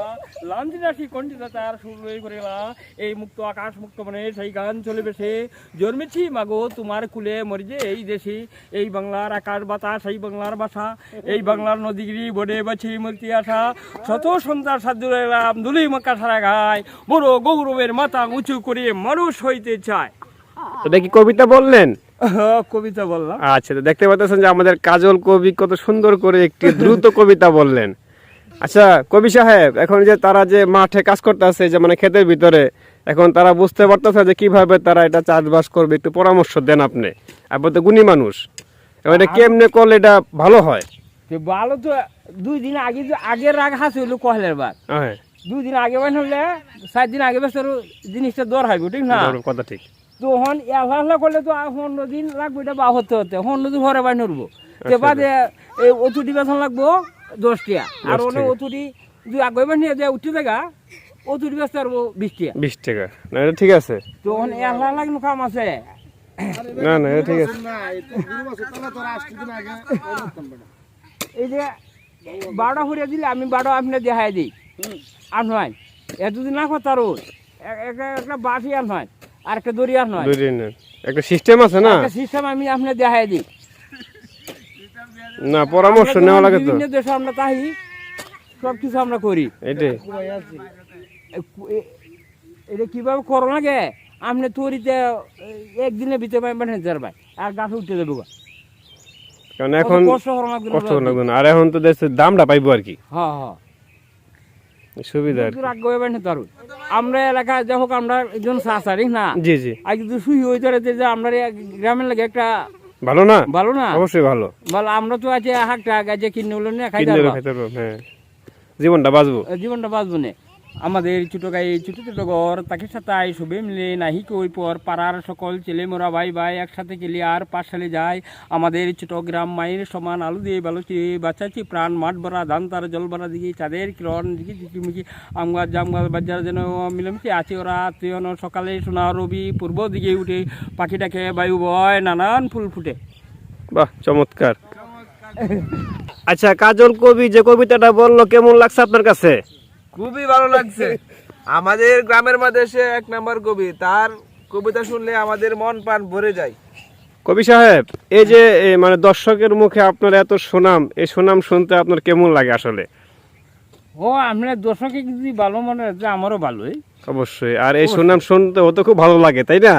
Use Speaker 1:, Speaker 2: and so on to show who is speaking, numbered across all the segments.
Speaker 1: না লাঞ্জিনাসি কণ্ঠিতা তার সুর লই করিলা এই মুক্ত আকাশ মুক্ত মনে সেই গান চলে বেশে জন্মেছি মাগো তোমার কুলে মরিজে এই দেশে। এই বাংলার আকাশ বাতাস এই বাংলার বাসা এই বাংলার নদীগিরি বনে বাছি মূর্তি আসা শত সাধ্য এলাম দুলি মাকা সারা গায় বড় গৌরবের মাথা উঁচু করে মানুষ হইতে চায়।
Speaker 2: তো কি কবিতা বললেন?
Speaker 1: কবিতা বললাম।
Speaker 2: আচ্ছা তো দেখতে পাচ্ছেন যে আমাদের কাজল কবি কত সুন্দর করে একটি দ্রুত কবিতা বললেন। আচ্ছা কবি সাহেব এখন যে তারা যে মাঠে কাজ করতে আছে যে মানে ক্ষেতের ভিতরে এখন তারা বুঝতে পারতেছে যে কীভাবে তারা এটা চাষবাস করবে একটু পরামর্শ দেন আপনি। আপনি তো গুণী মানুষ এবার এটা কেমনে করলে এটা ভালো হয়?
Speaker 1: ভালো তো দুই দিন আগে আগের রাগ হাসি হইল কহলের বার
Speaker 2: হ্যাঁ।
Speaker 1: দুই দিন আগে বাইন হলে সাত দিন আগে বেশ জিনিসটা দর হইব ঠিক না?
Speaker 2: কথা ঠিক।
Speaker 1: তো হন এভাবে করলে তো পনেরো দিন লাগবে এটা বা হতে হতে। পনেরো দিন ঘরে বাইন উঠবো তো বাদে এই অতুটি বেতন লাগবো দশটিয়া আর অনেক
Speaker 2: টাকা।
Speaker 1: অতুটি দুই আগে বাইন নিয়ে যায় উঠতে দেখা অতুটি বেচতে পারব বিশ টিয়া।
Speaker 2: বিশ টাকা। না এটা ঠিক আছে।
Speaker 1: তো হন লাগনো কাম আছে।
Speaker 2: না না এটা ঠিক আছে।
Speaker 1: এই যে বারোটা ফুরিয়ে দিলে আমি বারো আপনি দেখাই দিই। আর নয় এতদিন না কথা রোজ একটা বাসি আর নয়। আর একটা দড়ি আর নয়।
Speaker 2: দিন একটা সিস্টেম আছে না?
Speaker 1: একটা সিস্টেম আমি আপনি দেখাই দিই।
Speaker 2: না পরামর্শ নেওয়া লাগে তো।
Speaker 1: বিভিন্ন দেশে আমরা তাই সব কিছু আমরা করি।
Speaker 2: এটাই।
Speaker 1: এটা কীভাবে করো লাগে? আপনি তরিতে একদিনের ভিতরে মানে যাবে আর গাছ উঠতে দেবো গা।
Speaker 2: কারণ এখন
Speaker 1: কষ্ট না?
Speaker 2: লাগবে না। আর এখন তো দেশের দামটা পাইবো আর কি।
Speaker 1: হ্যাঁ হ্যাঁ।
Speaker 2: সুবিধা
Speaker 1: আমরা এলাকায় যাই হোক আমরা একজন না?
Speaker 2: জি জি।
Speaker 1: শুই যে আমরা গ্রামের লাগে একটা
Speaker 2: ভালো না?
Speaker 1: ভালো না?
Speaker 2: অবশ্যই ভালো।
Speaker 1: ভালো আমরা তো আছে হাঁকটা গাছে কিনে হলো না খাইতে
Speaker 2: কিনলে
Speaker 1: পারব
Speaker 2: হ্যাঁ। জীবনটা বাঁচবো।
Speaker 1: জীবনটা বাঁচবো না। আমাদের ছোট গাই ছোট ছোট ঘর, তাকে সাথে সবে মিলে নাহি কই পর, পাড়ার সকল ছেলে মোরা ভাই ভাই একসাথে গেলে আর পাঠশালে যায়। আমাদের ছোট গ্রাম মায়ের সমান আলু দিয়ে বালুচি বাঁচাচ্ছি প্রাণ, মাঠ ভরা, ধান তার জল ভরা দিকে, চাঁদের কিরণ দিকে, ঝিকিমিকি, আম গাছ, জাম গাছ, বাজার যেন মিলেমিশে আছে ওরা। তুই সকালে সোনা রবি পূর্ব দিকে উঠে, পাখিটাকে বায়ু বয় নানান ফুল ফুটে।
Speaker 2: বাহ, চমৎকার। আচ্ছা কাজল কবি যে কবিতাটা বলল, কেমন লাগছে আপনার কাছে?
Speaker 3: খুবই ভালো লাগছে। আমাদের গ্রামের মধ্যে সে এক নাম্বার কবি তার কবিতা শুনলে আমাদের মন প্রাণ ভরে যায়।
Speaker 2: কবি সাহেব এই যে এ, মানে দর্শকের মুখে আপনার এত সুনাম এই সুনাম শুনতে আপনার কেমন লাগে আসলে?
Speaker 1: ও আমরা দর্শকে যদি ভালো মনে হচ্ছে আমারও ভালোই।
Speaker 2: অবশ্যই আর এই সুনাম শুনতে হতে খুব ভালো লাগে তাই না?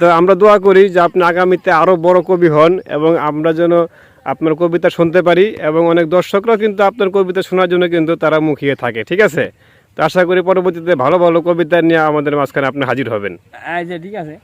Speaker 2: তো আমরা দোয়া করি যে আপনি আগামীতে আরও বড় কবি হন এবং আমরা যেন আপনার কবিতা শুনতে পারি এবং অনেক দর্শকরাও কিন্তু আপনার কবিতা শোনার জন্য কিন্তু তারা মুখিয়ে থাকে, ঠিক আছে? তো আশা করি পরবর্তীতে ভালো ভালো কবিতা নিয়ে আমাদের মাঝখানে আপনি হাজির হবেন।
Speaker 1: আচ্ছা ঠিক আছে।